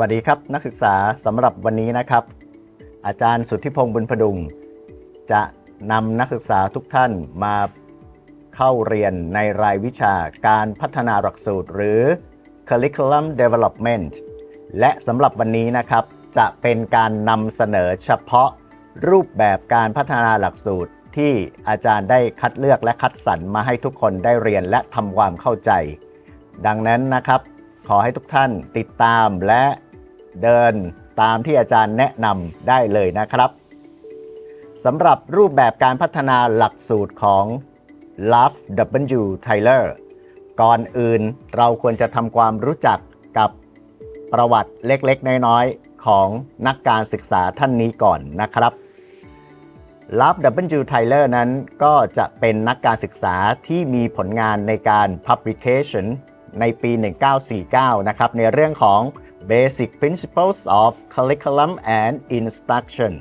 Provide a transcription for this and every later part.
วัสดีครับนักศึกษาสำหรับวันนี้นะครับ อาจารย์สุทธิพงศ์บุญพดุง จะนำนักศึกษาทุกท่านมาเข้าเรียนในรายวิชาการพัฒนาหลักสูตร หรือ Curriculum Development และสำหรับวันนี้นะครับ จะเป็นการนำเสนอเฉพาะรูปแบบการพัฒนาหลักสูตรที่อาจารย์ได้คัดเลือกและคัดสรรมาให้ทุกคนได้เรียนและทำความเข้าใจ ดังนั้นนะครับ ขอให้ทุกท่านติดตามและ เดินตามที่อาจารย์แนะนำได้เลยนะครับสำหรับรูปแบบการพัฒนาหลักสูตรของ Love W Tyler ก่อนอื่นเราควรจะทำความรู้จักกับประวัติเล็กๆ น้อยๆ ของนักการศึกษาท่านนี้ก่อนนะครับ Love W Tyler นั้นก็จะเป็นนักการศึกษาที่มีผลงานในการ publication ในปี 1949 นะครับ ในเรื่องของ Basic Principles of Curriculum and Instruction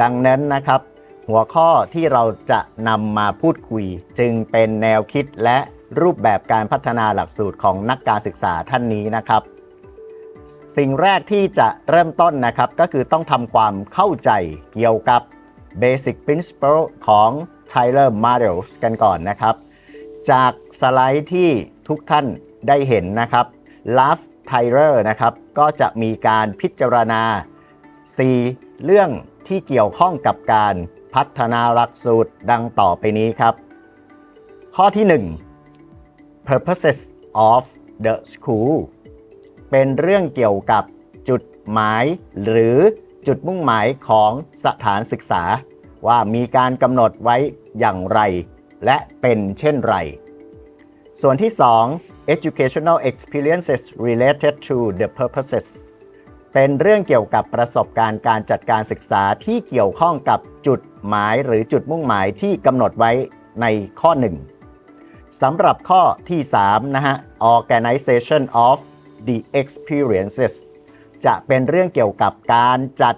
ดังนั้นนะครับ หัวข้อที่เราจะนำมาพูดคุย จึงเป็นแนวคิดและรูปแบบการพัฒนาหลักสูตรของนักการศึกษาท่านนี้นะครับ สิ่งแรกที่จะเริ่มต้นนะครับ ก็คือต้องทำความเข้าใจเกี่ยวกับ Basic Principle ของ Tyler Models กันก่อนนะครับ จากสไลด์ที่ทุกท่านได้เห็นนะครับ Love Tyler นะครับ ก็จะมีการพิจารณา 4 เรื่องที่เกี่ยวข้องกับการพัฒนาหลักสูตรดังต่อไปนี้ครับ ข้อที่ 1 Purposes of the School เป็นเรื่องเกี่ยวกับจุดหมายหรือจุดมุ่งหมายของสถานศึกษา ว่ามีการกำหนดไว้อย่างไร และเป็นเช่นไร ส่วนที่ 2 educational experiences related to the purposes เป็นเรื่องเกี่ยวกับประสบการณ์การจัดการศึกษาที่เกี่ยวข้องกับจุดหมายหรือจุดมุ่งหมายที่กำหนดไว้ในข้อ 1สำหรับข้อที่ 3 นะฮะ organization of the experiences จะเป็นเรื่องเกี่ยวกับการจัด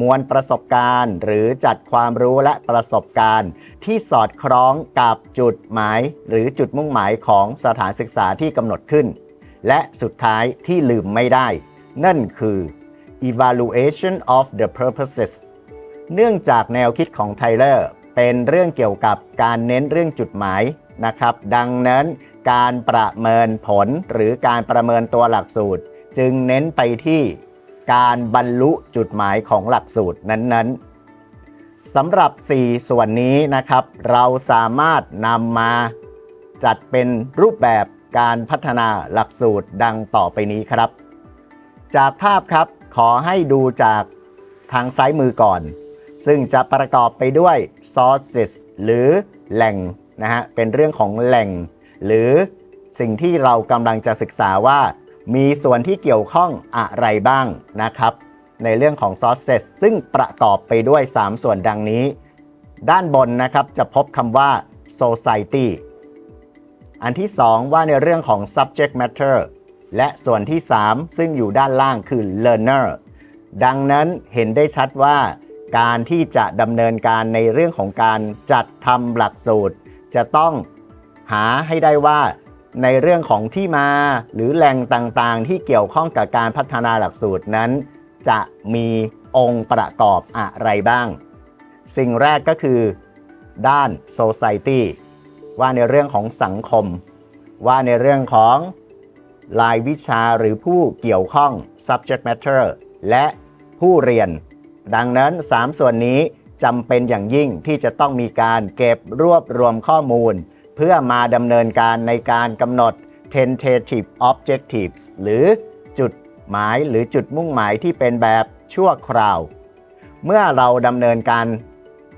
มวลประสบการณ์ หรือจัดความรู้และประสบการณ์ ที่สอดคล้องกับจุดหมาย หรือจุดมุ่งหมายของสถานศึกษาที่กำหนดขึ้น และสุดท้ายที่ลืมไม่ได้ นั่นคือ evaluation of the purposes เนื่องจากแนวคิดของไทเลอร์เป็นเรื่องเกี่ยวกับการเน้นเรื่องจุดหมายนะครับ ดังนั้นการประเมินผลหรือการประเมินตัวหลักสูตร จึงเน้นไปที่ การบรรลุจุดหมายของหลักสูตรนั้นๆสำหรับ 4 ส่วนนี้นะครับ เราสามารถนำมาจัดเป็นรูปแบบการพัฒนาหลักสูตรดังต่อไปนี้ครับ จากภาพครับขอให้ดูจากทางซ้ายมือก่อน ซึ่งจะประกอบไปด้วย sources หรือแหล่งนะฮะเป็นเรื่องของแหล่ง หรือสิ่งที่เรากำลังจะศึกษาว่า มีส่วนที่เกี่ยวข้องอะไรบ้างนะครับ ในเรื่องของ sources ซึ่งประกอบไปด้วย 3 ส่วนดังนี้ ด้านบนนะครับจะพบคำว่า society อันที่ 2 ว่าในเรื่องของ subject matter และส่วนที่ 3 ซึ่งอยู่ด้านล่างคือ learner ดังนั้นเห็นได้ชัดว่า การที่จะดำเนินการในเรื่องของการจัดทำหลักสูตร จะต้องหาให้ได้ว่า ในเรื่องของที่มาหรือแหล่งต่างๆ ที่เกี่ยวข้องกับการพัฒนาหลักสูตรนั้น จะมีองค์ประกอบอะไรบ้าง สิ่งแรกก็คือ ด้าน society ว่าในเรื่องของสังคม ว่าในเรื่องของรายวิชาหรือผู้เกี่ยวข้อง subject matter และผู้เรียน ดังนั้น 3 ส่วนนี้จำเป็นอย่างยิ่งที่จะต้องมีการเก็บรวบรวมข้อมูล เพื่อมาดำเนินการในการกำหนด tentative objectives หรือจุดหมายหรือจุดมุ่งหมายที่เป็นแบบชั่วคราว เมื่อเราดำเนินการ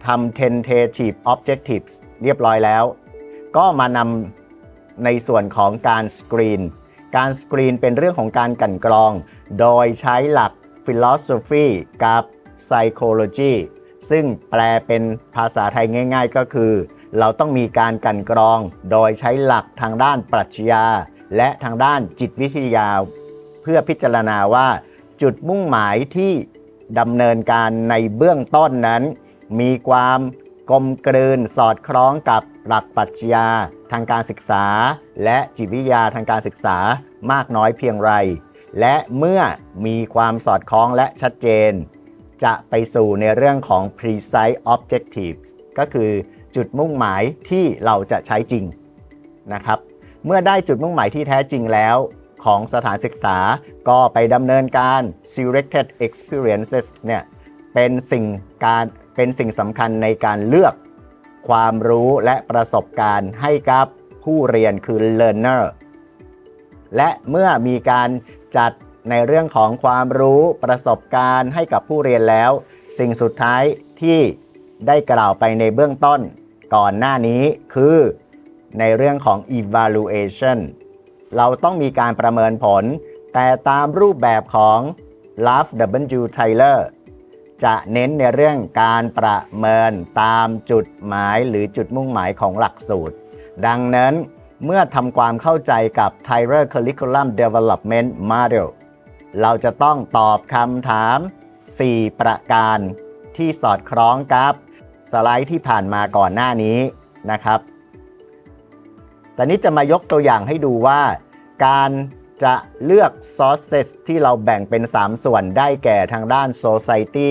ทำ tentative objectives เรียบร้อยแล้ว ก็มานำในส่วนของการสกรีน การสกรีนเป็นเรื่องของการกลั่นกรอง โดยใช้หลัก philosophy กับ psychology ซึ่งแปลเป็นภาษาไทยง่าย ๆ ก็คือ เราต้องมีการกันกรองโดยใช้หลักทางด้านปรัชญา และทางด้านจิตวิทยา เพื่อพิจารณาว่า จุดมุ่งหมายที่ดำเนินการในเบื้องต้นนั้น มีความกลมกลืนสอดคล้องกับหลักปรัชญา ทางการศึกษา และจิตวิทยาทางการศึกษามากน้อยเพียงไร และเมื่อมีความสอดคล้องและชัดเจน จะไปสู่ในเรื่องของ precise objectives ก็คือ จุดมุ่งหมายที่เราจะใช้จริงนะครับ เมื่อได้จุดมุ่งหมายที่แท้จริงแล้วของสถานศึกษาก็ไปดำเนินการ selected experiences เนี่ยเป็นสิ่งการเป็นสิ่งสำคัญในการเลือกความรู้และประสบการณ์ให้กับผู้เรียนคือ learner และเมื่อมีการจัดในเรื่องของความรู้ประสบการณ์ให้กับผู้เรียนแล้ว สิ่งสุดท้ายที่ ได้กล่าวไปในเบื้องต้นก่อนหน้านี้คือในเรื่องของ evaluation เราต้องมีการประเมินผล แต่ตามรูปแบบของ Love W Tyler จะเน้นในเรื่องการประเมินตามจุดหมายหรือจุดมุ่งหมายของหลักสูตร ดังนั้นเมื่อทำความเข้าใจกับ Tyler Curriculum Development Model เราจะต้องตอบคำถาม 4 ประการที่สอดคล้องกับ สไลด์ที่ผ่านมาก่อนหน้านี้นะครับแต่นี้จะมายกตัวอย่างให้ดูว่า การจะเลือก sources ที่เราแบ่งเป็น 3 ส่วนได้แก่ทางด้าน society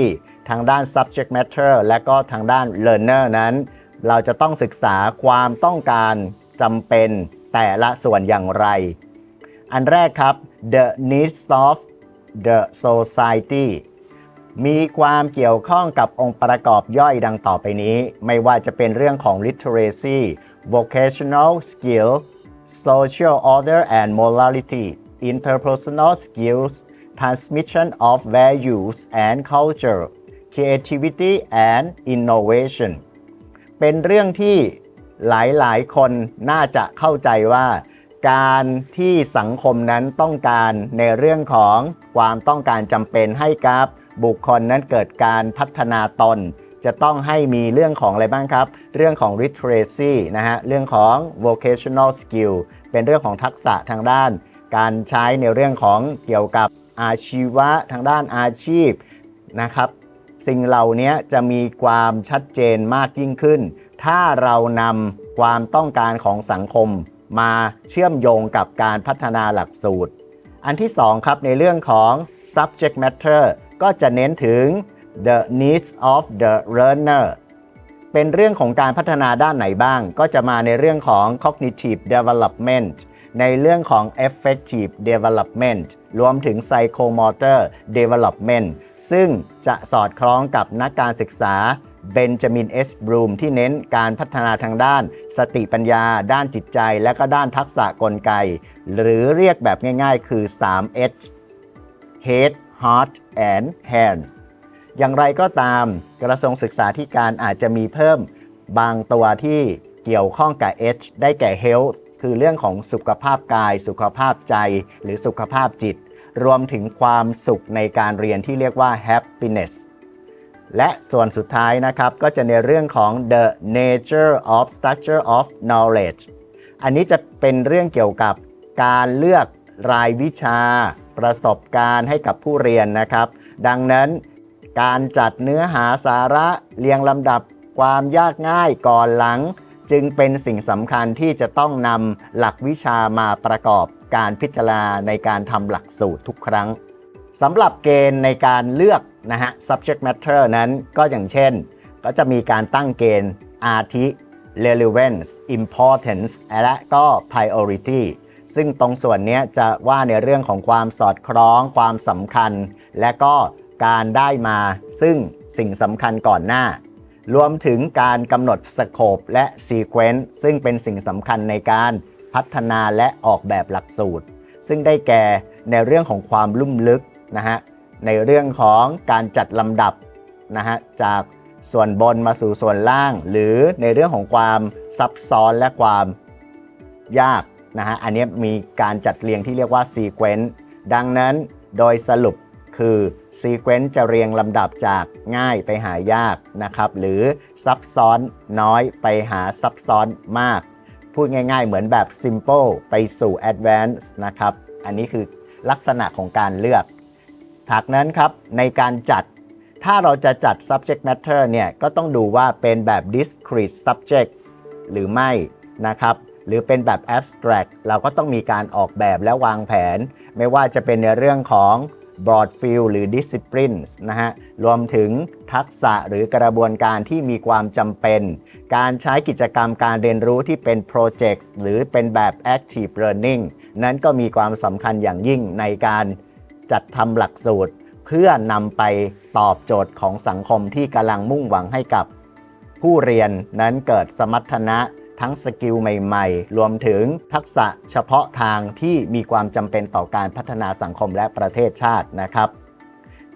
ทางด้าน subject matter และก็ทางด้าน learner นั้น เราจะต้องศึกษาความต้องการจำเป็นแต่ละส่วนอย่างไร อันแรกครับ the needs of the society มีความเกี่ยวข้องกับองค์ประกอบย่อยดังต่อไปนี้ ไม่ว่าจะเป็นเรื่องของ literacy vocational skill social order and morality interpersonal skills transmission of values and culture creativity and innovation เป็นเรื่องที่หลายๆ คนน่าจะเข้าใจว่า การที่สังคมนั้นต้องการในเรื่องของความต้องการจำเป็นให้กับ บุคคลนั้นเกิดการพัฒนาตน จะต้องให้มีเรื่องของอะไรบ้างครับ เรื่องของ literacy นะฮะ เรื่องของ vocational skill เป็นเรื่องของทักษะทางด้าน การใช้ในเรื่องของเกี่ยวกับอาชีวะทางด้านอาชีพนะครับสิ่งเหล่านี้จะมีความชัดเจนมากยิ่งขึ้น ถ้าเรานำความต้องการของสังคม มาเชื่อมโยงกับการพัฒนาหลักสูตร อันที่สองครับในเรื่องของ subject matter ก็จะเน้นถึง the needs of the learner เป็นเรื่องของการพัฒนาด้านไหนบ้าง ก็จะมาในเรื่องของ cognitive development ในเรื่องของ effective development รวมถึง psychomotor development ซึ่งจะสอดคล้องกับนักการศึกษาเบนจามินเอสบรูมที่เน้นการพัฒนาทางด้าน สติปัญญา ด้านจิตใจ และก็ด้านทักษะกลไก หรือเรียกแบบง่ายๆ คือ 3H Head Heart and Hand อย่างไรก็ตามกระทรวงศึกษาธิการอาจจะมีเพิ่มบางตัวที่เกี่ยวข้องกับ H ได้แก่ Health คือเรื่องของสุขภาพกาย สุขภาพใจ หรือสุขภาพจิต รวมถึงความสุขในการเรียนที่เรียกว่า happiness และส่วนสุดท้ายนะครับ ก็จะในเรื่องของ the nature of structure of knowledge อันนี้จะเป็นเรื่องเกี่ยวกับการเลือกรายวิชา ประสบการณ์ให้กับผู้เรียนนะครับ ดังนั้นการจัดเนื้อหาสาระเรียงลำดับความยากง่ายก่อนหลัง จึงเป็นสิ่งสำคัญที่จะต้องนำหลักวิชามาประกอบการพิจารณาในการทำหลักสูตรทุกครั้งสำหรับเกณฑ์ในการเลือกนะฮะ subject matter นั้นก็อย่างเช่น ก็จะมีการตั้งเกณฑ์อาทิ relevance importance และก็ priority ซึ่งตรงส่วนนี้จะว่าในเรื่องของความสอดคล้อง ความสำคัญ และก็การได้มาซึ่งสิ่งสำคัญก่อนหน้า รวมถึงการกำหนดสโคปและซีเควนซ์ซึ่งเป็นสิ่งสำคัญในการพัฒนาและออกแบบหลักสูตร ซึ่งได้แก่ในเรื่องของความลุ่มลึกนะฮะในเรื่องของการจัดลำดับนะฮะจากส่วนบนมาสู่ส่วนล่าง หรือในเรื่องของความซับซ้อนและความยาก นะฮะ อันนี้มีการจัดเรียงที่เรียกว่าซีเควนซ์ดังนั้นโดยสรุปคือซีเควนซ์จะเรียงลำดับจากง่ายไปหายากนะครับ หรือซับซ้อนน้อยไปหาซับซ้อนมาก พูดง่าย ๆ เหมือนแบบ simple ไปสู่ advanced นะครับ อันนี้คือลักษณะของการเลือกถักนั้นครับ ในการจัดถ้าเราจะจัด subject matter เนี่ย ก็ต้องดูว่าเป็นแบบ discrete subject หรือไม่นะครับ หรือเป็นแบบ abstract เราก็ต้องมีการออกแบบและวางแผน ไม่ว่าจะเป็นในเรื่องของ broad field หรือ disciplines นะฮะ รวมถึงทักษะหรือกระบวนการที่มีความจำเป็น การใช้กิจกรรมการเรียนรู้ที่เป็น project หรือเป็นแบบ active learning นั้นก็มีความสำคัญอย่างยิ่งในการจัดทำหลักสูตร เพื่อนำไปตอบโจทย์ของสังคมที่กำลังมุ่งหวังให้กับ ผู้เรียนนั้นเกิดสมรรถนะ ทั้งสกิลใหม่ๆ รวมถึงทักษะเฉพาะทางที่มีความจำเป็นต่อการพัฒนาสังคมและประเทศชาตินะครับ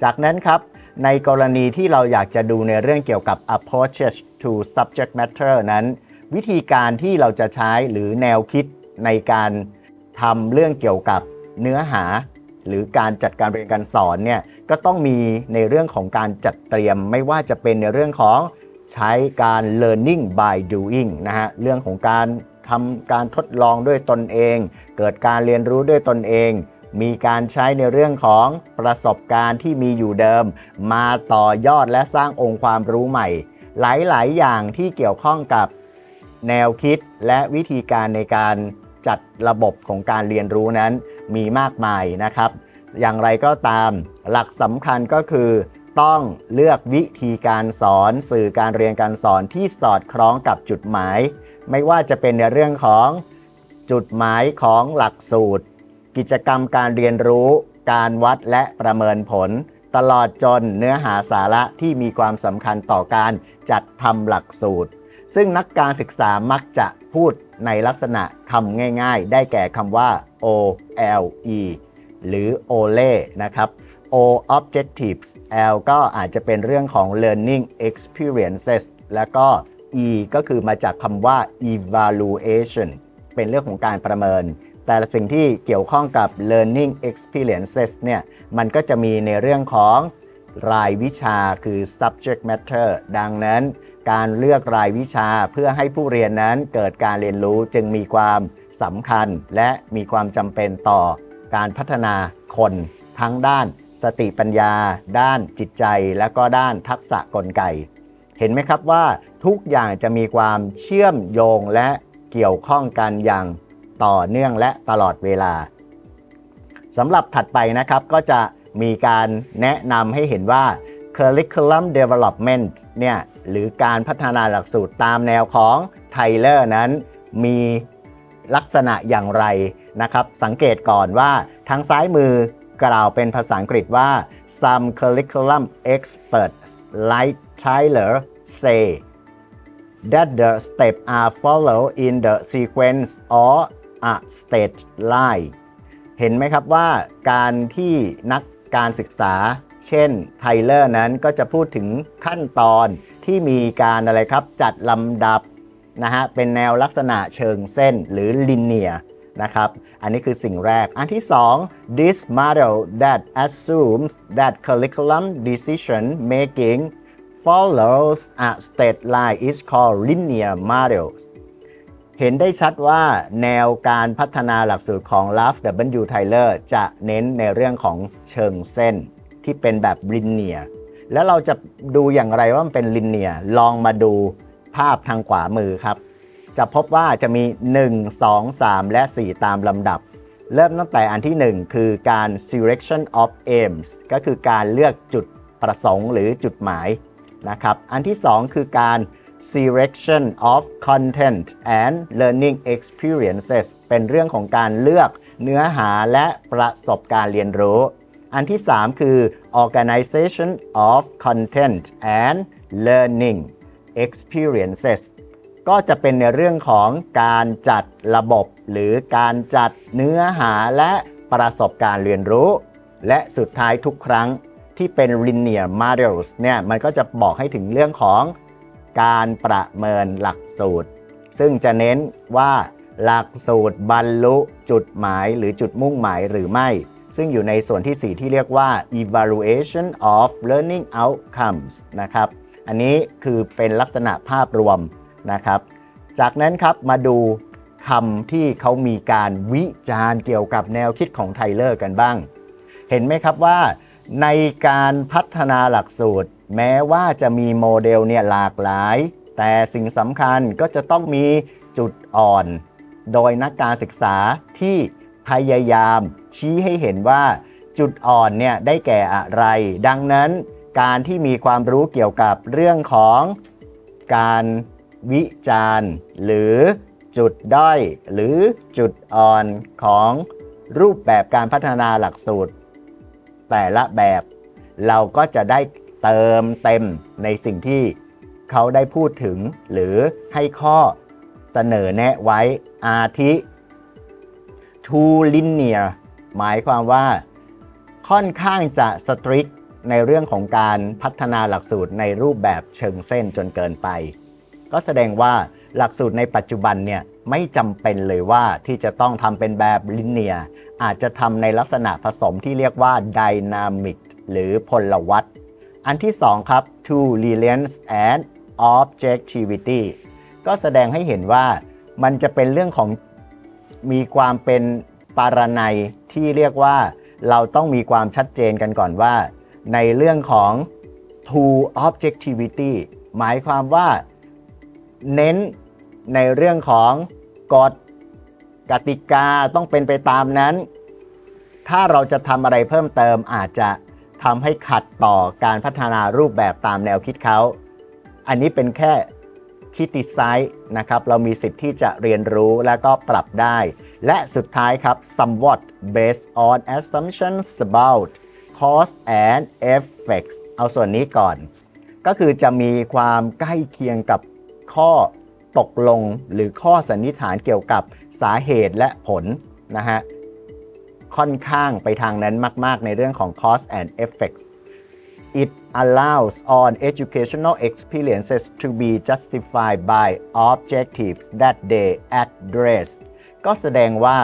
จากนั้นครับในกรณีที่เราอยากจะดูในเรื่องเกี่ยวกับ approaches to subject matter นั้น วิธีการที่เราจะใช้หรือแนวคิดในการทำเรื่องเกี่ยวกับเนื้อหา หรือการจัดการเรียนการสอนเนี่ยก็ต้องมีในเรื่องของการจัดเตรียมไม่ว่าจะเป็นในเรื่องของ ใช้การ learning by doing นะฮะเรื่องของการทำการทดลองด้วยตนเอง เกิดการเรียนรู้ด้วยตนเอง มีการใช้ในเรื่องของประสบการณ์ที่มีอยู่เดิม มาต่อยอดและสร้างองค์ความรู้ใหม่ หลาย ๆ อย่างที่เกี่ยวข้องกับแนวคิดและวิธีการในการจัดระบบของการเรียนรู้นั้นมีมากมายนะครับ อย่างไรก็ตามหลักสำคัญก็คือ ต้องเลือกวิธีการสอนสื่อการเรียนการสอนที่สอดคล้องกับจุดหมาย ไม่ว่าจะเป็นในเรื่องของจุดหมายของหลักสูตร กิจกรรมการเรียนรู้ การวัดและประเมินผล ตลอดจนเนื้อหาสาระที่มีความสำคัญต่อการจัดทำหลักสูตร ซึ่งนักการศึกษามักจะพูดในลักษณะคำง่ายๆ ได้แก่คำว่า O L E หรือ OLE นะครับ O objectives L ก็อาจจะเป็นเรื่องของ learning experiences แล้วก็ E ก็คือมาจากคำว่า evaluation เป็นเรื่องของการประเมิน แต่สิ่งที่เกี่ยวข้องกับ learning experiences เนี่ยมันก็จะมีในเรื่องของรายวิชาคือ subject matter ดังนั้นการเลือกรายวิชาเพื่อให้ผู้เรียนนั้นเกิดการเรียนรู้จึงมีความสำคัญ และมีความจำเป็นต่อการพัฒนาคนทั้งด้าน สติปัญญา ด้านจิตใจ และก็ด้านทักษะกลไก เห็นไหมครับว่าทุกอย่างจะมีความเชื่อมโยงและเกี่ยวข้องกันอย่างต่อเนื่องและตลอดเวลาสำหรับถัดไปนะครับก็จะมีการแนะนำให้เห็นว่า curriculum development เนี่ยหรือการพัฒนาหลักสูตรตามแนวของไทเลอร์นั้น มีลักษณะอย่างไรนะครับ สังเกตก่อนว่าทางซ้ายมือ กล่าวเป็นภาษาอังกฤษว่า some curriculum experts like Tyler say that the steps are followed in the sequence or a state line เห็นไหมครับว่าการที่นักการศึกษา เช่นไทเลอร์นั้นก็จะพูดถึงขั้นตอนที่มีการอะไรครับจัดลำดับนะฮะเป็นแนวลักษณะเชิงเส้นหรือลินเนีย นะครับ อันนี้คือสิ่งแรก อันที่ 2 this model that assumes that curriculum decision making follows a state line is called linear models เห็นได้ชัดว่าแนวการพัฒนาหลักสูตรของ Love W. Tyler จะเน้นในเรื่องของเชิงเส้นที่เป็นแบบลินเนียแล้วเราจะดูอย่างไรว่ามันเป็นลินเนียลองมาดูภาพทางขวามือครับ จะพบว่าจะมี 1 2 3 และ 4 ตามลำดับ เริ่มตั้งแต่อันที่ 1 คือการ selection of aims ก็คือการเลือกจุดประสงค์หรือจุดหมายนะครับ อันที่ 2 คือการ selection of content and learning experiences เป็นเรื่องของการเลือกเนื้อหาและประสบการณ์เรียนรู้ อันที่ 3 คือ organization of content and learning experiences ก็จะเป็นในเรื่องของการจัดระบบ หรือการจัดเนื้อหาและประสบการณ์เรียนรู้ และสุดท้ายทุกครั้งที่เป็น linear models เนี่ยมันก็จะบอกให้ถึงเรื่องของการประเมินหลักสูตร ซึ่งจะเน้นว่าหลักสูตรบรรลุจุดหมายหรือจุดมุ่งหมายหรือไม่ ซึ่งอยู่ในส่วนที่ 4 ที่เรียกว่า evaluation of learning outcomes นะครับ อันนี้คือเป็นลักษณะภาพรวม นะครับ จากนั้นครับมาดูคำที่เขามีการวิจารณ์เกี่ยวกับแนวคิดของไทเลอร์กันบ้าง เห็นไหมครับว่า ในการพัฒนาหลักสูตร แม้ว่าจะมีโมเดลเนี่ยหลากหลาย แต่สิ่งสำคัญก็จะต้องมีจุดอ่อน โดยนักการศึกษาที่พยายามชี้ให้เห็นว่าจุดอ่อนเนี่ยได้แก่อะไร ดังนั้นการที่มีความรู้เกี่ยวกับเรื่องของการ วิจารณ์หรือจุดด้อยหรือจุดอ่อนของรูปแบบการพัฒนาหลักสูตร แต่ละแบบ เราก็จะได้เติมเต็มในสิ่งที่เขาได้พูดถึง หรือให้ข้อเสนอแนะไว้อาทิ too linear หมายความว่าค่อนข้างจะ strict ในเรื่องของการพัฒนาหลักสูตรในรูปแบบเชิงเส้นจนเกินไป ก็แสดงว่าหลักสูตรในปัจจุบันเนี่ยไม่จำเป็นเลยว่าที่จะต้องทำเป็นแบบลิเนียอาจจะทำในลักษณะผสมที่เรียกว่า dynamic หรือพลวัตอันที่ 2 ครับ to reliance and objectivity ก็แสดงให้เห็นว่ามันจะเป็นเรื่องของมีความเป็นปารนัยที่เรียกว่าเราต้องมีความชัดเจนกันก่อนว่า ในเรื่องของ to objectivity หมายความว่า เน้นในเรื่องของกฎกติกาต้องเป็นไปตามนั้น ถ้าเราจะทำอะไรเพิ่มเติมอาจจะทำให้ขัดต่อการพัฒนารูปแบบตามแนวคิดเขา อันนี้เป็นแค่คิดไซส์นะครับ เรามีสิทธิ์ที่จะเรียนรู้แล้วก็ปรับได้ และสุดท้ายครับ somewhat based on assumptions about cause and effects เอาส่วนนี้ก่อน ก็คือจะมีความใกล้เคียงกับ ข้อตกลงหรือข้อสันนิษฐานเกี่ยวกับสาเหตุและผลนะฮะค่อนข้างไปทางนั้นมาก ๆ ในเรื่องของ cause and effects it allows on educational experiences to be justified by objectives that they address ก็แสดงว่า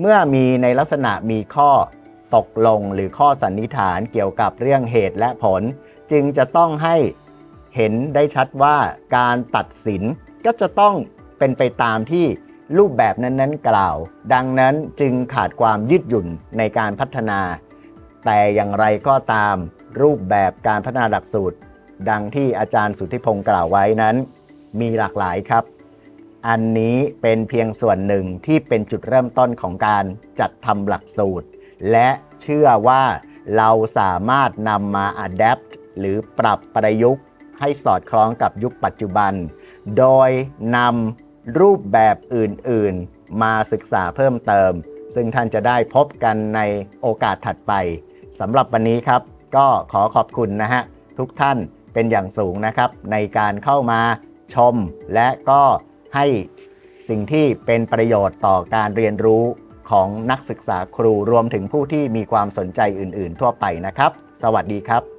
เมื่อมีในลักษณะมีข้อตกลงหรือข้อสันนิษฐานเกี่ยวกับเรื่องเหตุและผล จึงจะต้องให้ เห็นได้ชัดว่าการตัดสินก็จะต้องเป็นไปตามที่รูปแบบนั้นๆกล่าว ดังนั้นจึงขาดความยืดหยุ่นในการพัฒนา แต่อย่างไรก็ตามรูปแบบการพัฒนาหลักสูตร ดังที่อาจารย์สุทธิพงศ์กล่าวไว้นั้น มีหลากหลายครับ อันนี้เป็นเพียงส่วนหนึ่งที่เป็นจุดเริ่มต้นของการจัดทำหลักสูตร และเชื่อว่าเราสามารถนำมา adapt หรือปรับประยุกต์ ให้สอดคล้องกับยุคปัจจุบัน โดยนำรูปแบบอื่นๆ มาศึกษาเพิ่มเติม ซึ่งท่านจะได้พบกันในโอกาสถัดไปสำหรับวันนี้ครับ ก็ขอขอบคุณนะฮะ ทุกท่านเป็นอย่างสูงนะครับ ในการเข้ามาชม และก็ให้สิ่งที่เป็นประโยชน์ต่อการเรียนรู้ของนักศึกษาครูรวมถึงผู้ที่มีความสนใจอื่น ๆ ทั่วไปนะครับ สวัสดีครับ